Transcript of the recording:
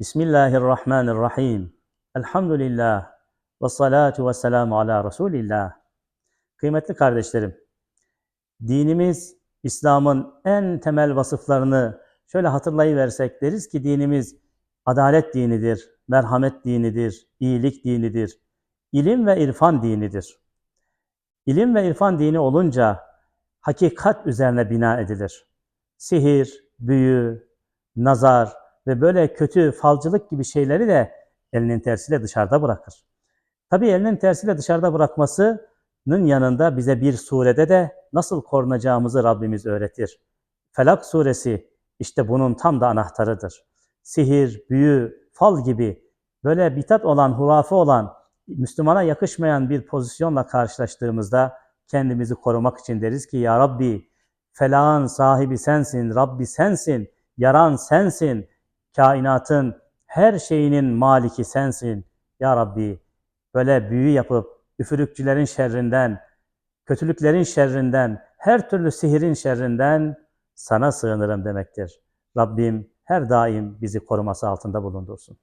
Bismillahirrahmanirrahim. Elhamdülillah. Ve salatu ve selamu ala Resulillah. Kıymetli kardeşlerim, dinimiz İslam'ın en temel vasıflarını şöyle hatırlayıversek deriz ki dinimiz adalet dinidir, merhamet dinidir, iyilik dinidir, ilim ve irfan dinidir. İlim ve irfan dini olunca hakikat üzerine bina edilir. Sihir, büyü, nazar ve böyle kötü falcılık gibi şeyleri de elinin tersiyle dışarıda bırakır. Tabii elinin tersiyle dışarıda bırakmasının yanında bize bir surede de nasıl korunacağımızı Rabbimiz öğretir. Felak suresi işte bunun tam da anahtarıdır. Sihir, büyü, fal gibi böyle bitat olan, hurafe olan, Müslümana yakışmayan bir pozisyonla karşılaştığımızda kendimizi korumak için deriz ki Ya Rabbi felağın sahibi sensin, Rabbi sensin, yaran sensin, kainatın her şeyinin maliki sensin. Ya Rabbi böyle büyü yapıp üfürükçülerin şerrinden, kötülüklerin şerrinden, her türlü sihirin şerrinden sana sığınırım demektir. Rabbim her daim bizi koruması altında bulundursun.